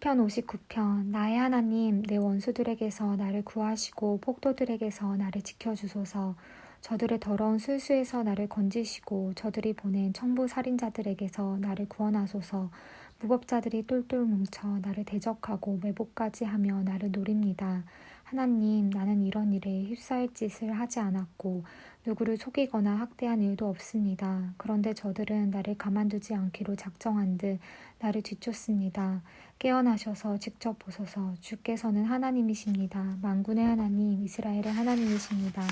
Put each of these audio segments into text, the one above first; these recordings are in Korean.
시편 59편 나의 하나님 내 원수들에게서 나를 구하시고 폭도들에게서 나를 지켜주소서 저들의 더러운 술수에서 나를 건지시고 저들이 보낸 청부 살인자들에게서 나를 구원하소서 무법자들이 똘똘 뭉쳐 나를 대적하고 매복까지 하며 나를 노립니다. 하나님 나는 이런 일에 휩싸일 짓을 하지 않았고 누구를 속이거나 학대한 일도 없습니다. 그런데 저들은 나를 가만두지 않기로 작정한 듯 나를 뒤쫓습니다. 깨어나셔서 직접 보소서 주께서는 하나님이십니다. 만군의 하나님 이스라엘의 하나님이십니다.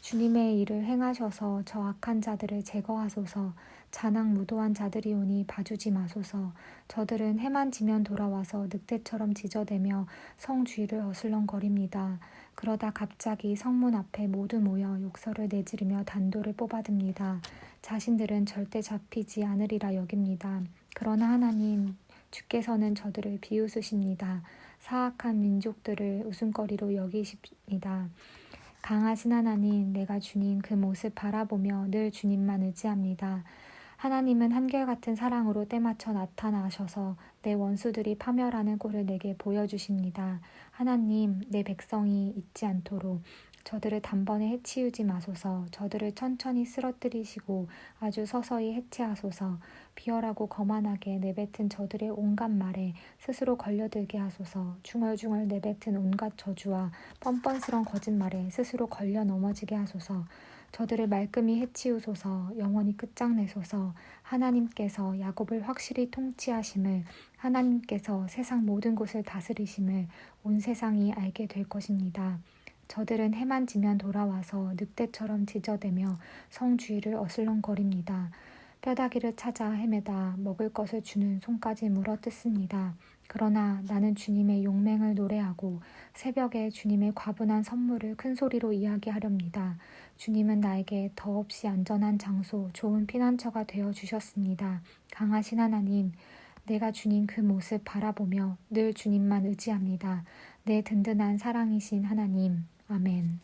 주님의 일을 행하셔서 저 악한 자들을 제거하소서 잔악 무도한 자들이 오니 봐주지 마소서 저들은 해만 지면 돌아와서 늑대처럼 짖어대며 성 주위를 어슬렁거립니다. 그러다 갑자기 성문 앞에 모두 모여 욕설을 내지르며 단도를 뽑아듭니다. 자신들은 절대 잡히지 않으리라 여깁니다. 그러나 하나님 주께서는 저들을 비웃으십니다. 사악한 민족들을 웃음거리로 여기십니다. 강하신 하나님, 내가 주님 그 모습 바라보며 늘 주님만 의지합니다. 하나님은 한결같은 사랑으로 때맞춰 나타나셔서 내 원수들이 파멸하는 꼴을 내게 보여주십니다. 하나님, 내 백성이 잊지 않도록 저들을 단번에 해치우지 마소서. 저들을 천천히 쓰러뜨리시고 아주 서서히 해체하소서. 비열하고 거만하게 내뱉은 저들의 온갖 말에 스스로 걸려들게 하소서. 중얼중얼 내뱉은 온갖 저주와 뻔뻔스런 거짓말에 스스로 걸려 넘어지게 하소서. 저들을 말끔히 해치우소서. 영원히 끝장내소서. 하나님께서 야곱을 확실히 통치하심을 하나님께서 세상 모든 곳을 다스리심을 온 세상이 알게 될 것입니다. 저들은 해만 지면 돌아와서 늑대처럼 짖어대며 성 주위를 어슬렁거립니다. 뼈다귀를 찾아 헤매다 먹을 것을 주는 손까지 물어뜯습니다. 그러나 나는 주님의 용맹을 노래하고 새벽에 주님의 과분한 선물을 큰 소리로 이야기하렵니다. 주님은 나에게 더없이 안전한 장소, 좋은 피난처가 되어 주셨습니다. 강하신 하나님, 내가 주님 그 모습 바라보며 늘 주님만 의지합니다. 내 든든한 사랑이신 하나님. 아멘.